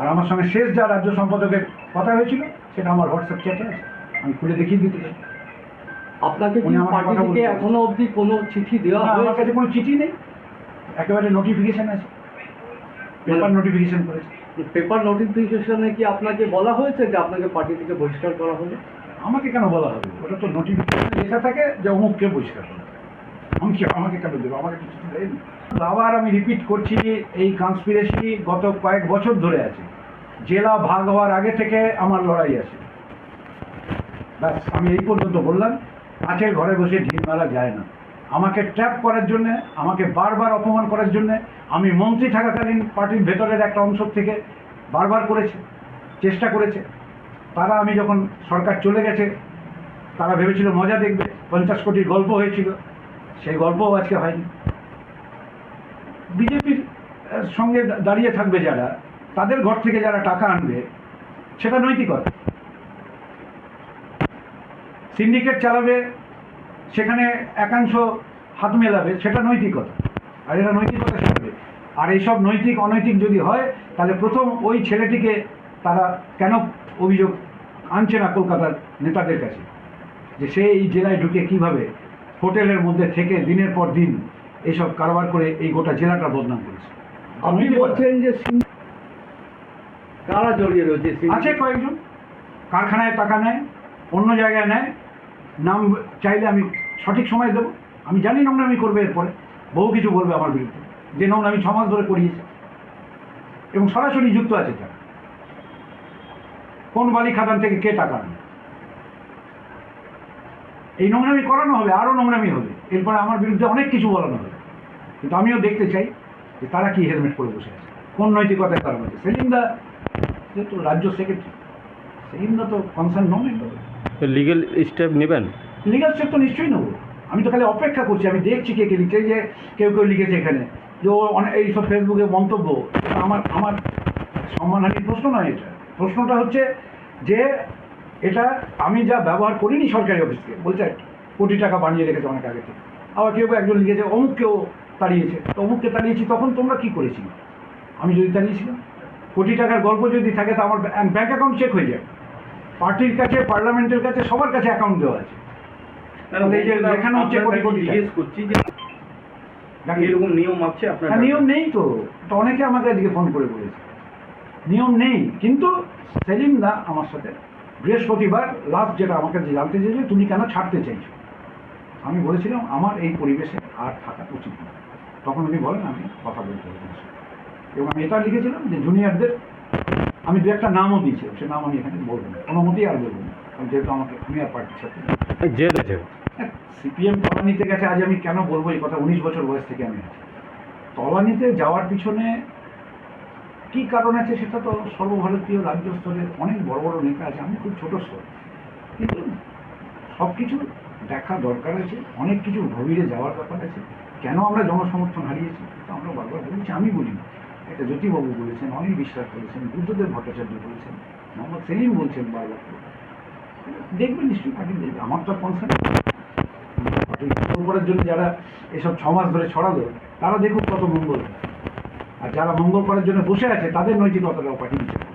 আর আমার সঙ্গে শেষ যা রাজ্য সম্পাদকের কথা হয়েছিল সেটা আমার হোয়াটসঅ্যাপ চ্যাটে আছে। আমি খুলে দেখিয়ে দিতে পারি আপনাকে কি পার্টি থেকে এখনও অবধি কোনো চিঠি দেওয়া না, আমার কাছে কোনো চিঠি নেই। একেবারে নোটিফিকেশন আছে। পেপার নোটিফিকেশন করেছে। পেপার নোটিফিকেশনে কি আপনাকে বলা হয়েছে যে আপনাকে পার্টি থেকে বহিষ্কার করা হবে আমাকে কেন বলা হবে? ওটা তো নোটিফিকেশন লেখা থাকে যে অমুককে বহিষ্কার করো আমি আমাকে কেন আমাকে কিছু দেয়নি। আবার আমি রিপিট করছি, এই কনস্পিরেসি গত কয়েক বছর ধরে আছে। জেলা ভাগ হওয়ার আগে থেকে আমার লড়াই আছে। ব্যাস, আমি এই পর্যন্ত বললাম কাছের ঘরে বসে ঢিল মারা যায় না। আমাকে ট্র্যাপ করার জন্য, আমাকে বারবার অপমান করার জন্য, আমি মন্ত্রী থাকাকালীন পার্টির ভেতরের একটা অংশ থেকে বারবার করেছে, চেষ্টা করেছে। তারা আমি যখন সরকার চলে গেছে, তারা ভেবেছিল মজা দেখবে, পঞ্চাশ কোটির গল্প হয়েছিল। সেই গল্পও আজকে হয়নি। বিজেপির সঙ্গে দাঁড়িয়ে থাকবে যারা, তাদের ঘর থেকে যারা টাকা আনবে, সেটা নৈতিকতা। সিন্ডিকেট চালাবে, সেখানে একাংশ হাত মেলাবে, সেটা নৈতিকতা। আর এরা নৈতিকতা শিখবে। আর এইসব নৈতিক, অনৈতিক যদি হয়, তাহলে প্রথম ওই ছেলেটিকে তারা কেন অভিযোগ আনছে না কলকাতার নেতাদের কাছে? যে সে এই জেলায় ঢুকে কীভাবে হোটেলের মধ্যে থেকে দিনের পর দিন এইসব কারবার করে এই গোটা জেলাটা বদনাম করেছে। আপনি বলছেন যে কারা জড়িয়ে রয়েছে আছে কয়েকজন। কারখানায় টাকা নেয় অন্য জায়গায় নেয়। নাম চাইলে আমি সঠিক সময় দেবো। আমি জানি নোংরামি করবে এরপরে। বহু কিছু বলবে আমার বিরুদ্ধে। যে নোংরামি ছ মাস ধরে করিয়েছে। এবং সরাসরি যুক্ত আছে তারা কোন বালি খাদান থেকে কে টাকা আনে? এই নোংরামি করানো হবে আরও নোংরামি হবে। এরপরে আমার বিরুদ্ধে অনেক কিছু বলানো হবে। কিন্তু আমিও দেখতে চাই যে তারা কি হেলমেট করে বসে আছে। কোন নৈতিকতায় তারা আছে। সেলিমদা যেহেতু রাজ্য সেক্রেটারি সেলিমদা তো কনসার্ন নন লিগেল স্টেপ নেবেন? লিগাল স্টেপ তো নিশ্চয়ই নেব। আমি তো খালি অপেক্ষা করছি আমি দেখছি কে কে লিখছে যে কেউ কেউ লিখেছে এখানে যে ও অনেক এইসব ফেসবুকে মন্তব্য। আমার আমার সম্মানহানির প্রশ্ন নয় এটা। প্রশ্নটা হচ্ছে যে এটা আমি যা ব্যবহার করিনি সরকারি অফিস থেকে বলছে কোটি টাকা বানিয়ে রেখেছে অনেক আগে থেকে। আবার কেউ কেউ একজন লিখেছে অমুককেও তাড়িয়েছে। তো অমুককে তাড়িয়েছি তখন তোমরা কি করেছিলে? আমি যদি তাড়িয়েছিলাম। কোটি টাকার গল্প যদি থাকে তো আমার ব্যাঙ্ক অ্যাকাউন্ট চেক হয়ে যাবে পার্টির কাছে পার্লামেন্টের কাছে সবার কাছে অ্যাকাউন্ট দেওয়া আছে। তাহলে এই যে লেখানো হচ্ছে কোটি কোটি জিজ্ঞেস করছি যে এরকম নিয়ম আছে আপনার হ্যাঁ, নিয়ম নেই তো। তো অনেকে আমাকে আজকে ফোন করে বলেছে। নিয়ম নেই। কিন্তু সেলিম দা আমার সাথে বৃহস্পতিবার লাস্ট যেটা আমাকে জানতে চেয়েছে তুমি কেন ছাড়তে চাইছো আমি বলেছিলাম আমার এই পরিবেশে আর থাকা উচিত না। তখন উনি বলেন আমি কথা বলতে হবে এবং আমি এটা লিখেছিলাম যে জুনিয়রদের আমি দু একটা নামও দিয়েছিলাম সে নাম আমি এখানে বলব না কোনো মতেই আর বলব না কারণ যেহেতু আমাকে আমি আর পার্টির সাথে আছে? সিপিএম তলানিতে গেছে আজ আমি কেন বলব এই কথা? উনিশ বছর বয়স থেকে আমি আছি। তলানিতে যাওয়ার পিছনে কি কারণ আছে সেটা তো সর্বভারতীয় রাজ্য স্তরের অনেক বড় বড় নেতা আছে, আমি খুব ছোট স্তর। কিন্তু সব কিছু দেখা দরকার আছে, অনেক কিছু গভীরে যাওয়ার ব্যাপার আছে। কেন আমরা জনসমর্থন হারিয়েছি, তো আমরা বারবার বলেছি, আমি বলি না এটা জ্যোতিবাবু বলেছেন, অনিল বিশ্বাস বলেছেন, বুদ্ধদেব ভট্টাচার্য বলেছেন, মোহাম্মদ সেলিম বলছেন বারবার। দেখবেন নিশ্চয়ই পার্টি দেখবে, আমার তো কনসার্ন করার জন্য যারা এসব ছ মাস ধরে ছড়ালো, তারা দেখুক কত মঙ্গল। আর যারা মঙ্গল করার জন্য বসে আছে তাদের নৈতিকতাটাও পাঠিয়েছে